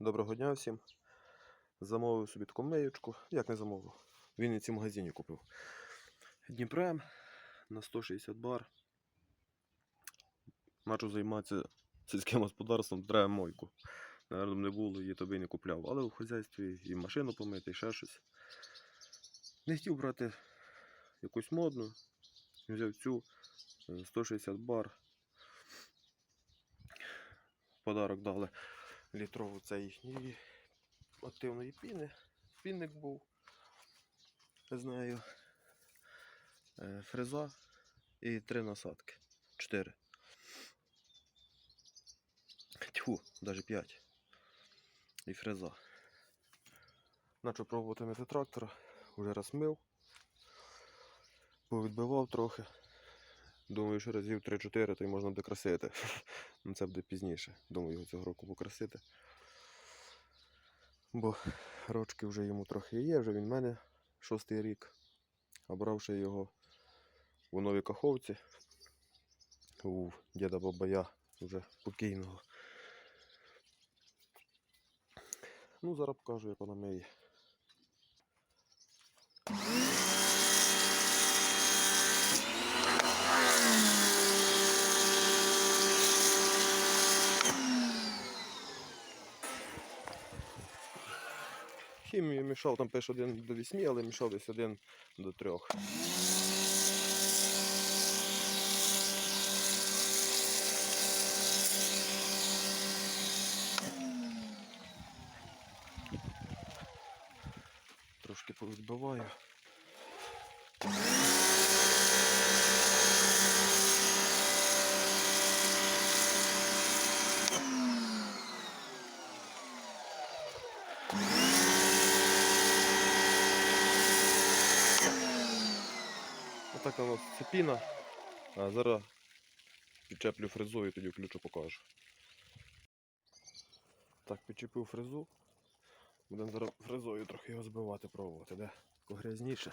Доброго дня всім. Замовив собі таку миючку. Як не замовив? В Вінниці в магазині купив. Дніпрем на 160 бар. Начу займатися сільським господарством, треба мойку. Наверно, не було, її тобі не купляв. Але в хазяйстві і машину помити, і ще щось. Не хотів брати якусь модну. Взяв цю е, 160 бар. Подарок дали літрову це їхньої активної піни. Пінник був. з нею. Е, Фреза і три насадки. Чотири. Тьфу, навіть п'ять. І фреза. Начав пробувати мити трактора. Уже раз мив. Повідбивав трохи. Думаю, що разів 3-4, то й можна буде красити. Ну це буде пізніше. Думаю, його цього року покрасити. Бо рочки вже йому трохи є, вже він в мене шостий рік. А брав ще його у новій каховці у діда Бабая, вже покійного. Ну, зараз покажу, як вона миє. Хімію мішав, там пише 1 до 8, але мішав десь 1 до 3. Трошки повідбиваю. Отак у нас цепіна. А зараз підчеплю фрезу і тоді включу покажу. Так, підчепив фрезу. Будемо зараз фрезою трохи його збивати, пробувати, де грязніше.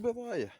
Ну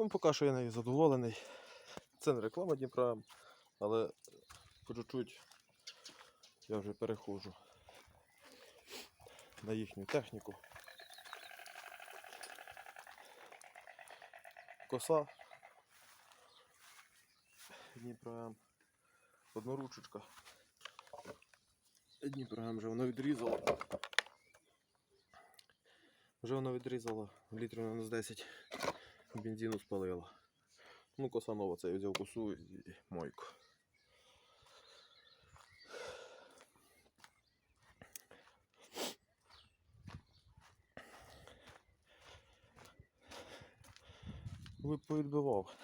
Ну, поки що я нею задоволений. Це не реклама Дніпра, але по чуть-чуть я вже переходжу на їхню техніку. Коса. Дніпром. Одноручечка. Дніпром вже воно відрізало. Вже воно відрізало літрів на 10 бензину спалило. Ну, коса нова, це я взяв косу і мойку. Повідбивав.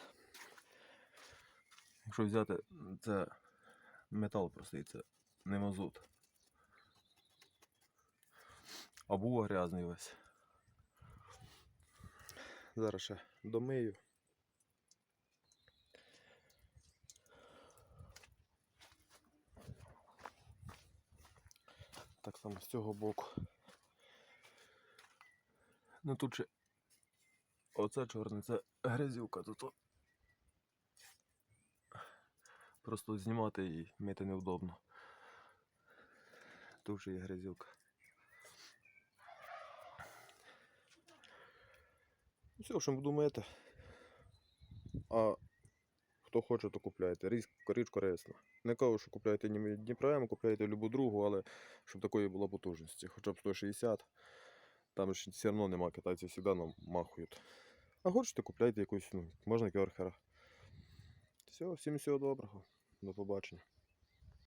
Якщо взяти, це метал простий, це не мазут. А був грязний весь. Зараз ще домию. Так само з цього боку. Ну тут ще оце чорне, це грязюка тут. Просто знімати і мити невдобно. Тут вже є грязюка. Все, що буду мити. А хто хоче, то купляйте. Річ, річ корисна. Не кажу, що купляйте Дні- Дніпрем, купляйте любу другу, але щоб такої була потужності. Хоча б 160. Там ж все одно нема, китайці завжди нам махують. А хочете, купляйте якусь, ну, можна керхера. Все, всім всього доброго. До побачення.